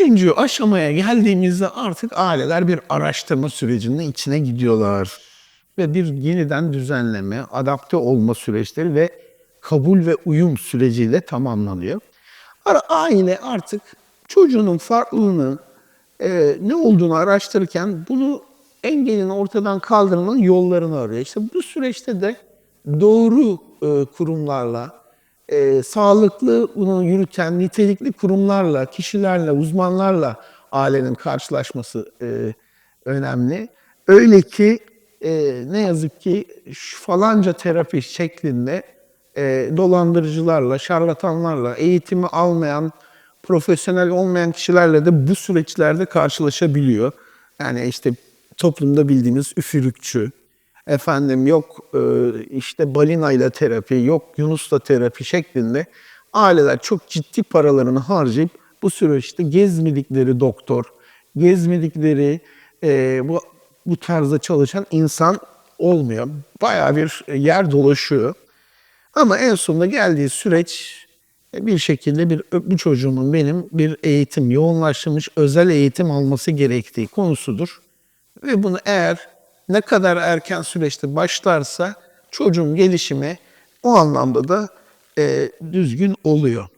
Üçüncü aşamaya geldiğimizde artık aileler bir araştırma sürecinin içine gidiyorlar. Ve bir yeniden düzenleme, adapte olma süreçleri ve kabul ve uyum süreciyle tamamlanıyor. Aile artık çocuğunun farklılığını e, ne olduğunu araştırırken bunu engelin ortadan kaldırmanın yollarını arıyor. İşte bu süreçte de doğru e, kurumlarla, e, sağlıklı bunu yürüten nitelikli kurumlarla, kişilerle, uzmanlarla ailenin karşılaşması e, önemli. Öyle ki e, ne yazık ki şu falanca terapi şeklinde e, dolandırıcılarla, şarlatanlarla, eğitimi almayan, profesyonel olmayan kişilerle de bu süreçlerde karşılaşabiliyor. Yani işte toplumda bildiğimiz üfürükçü, efendim yok e, işte balinayla terapi, yok yunusla terapi şeklinde aileler çok ciddi paralarını harcayıp bu süreçte gezmedikleri doktor, gezmedikleri e, bu bu tarzda çalışan insan olmuyor. Bayağı bir yer dolaşıyor. Ama en sonunda geldiği süreç e, bir şekilde bir bu çocuğumun benim bir eğitim, yoğunlaştırılmış özel eğitim alması gerektiği konusudur. Ve bunu eğer ne kadar erken süreçte başlarsa çocuğun gelişimi o anlamda da e, düzgün oluyor.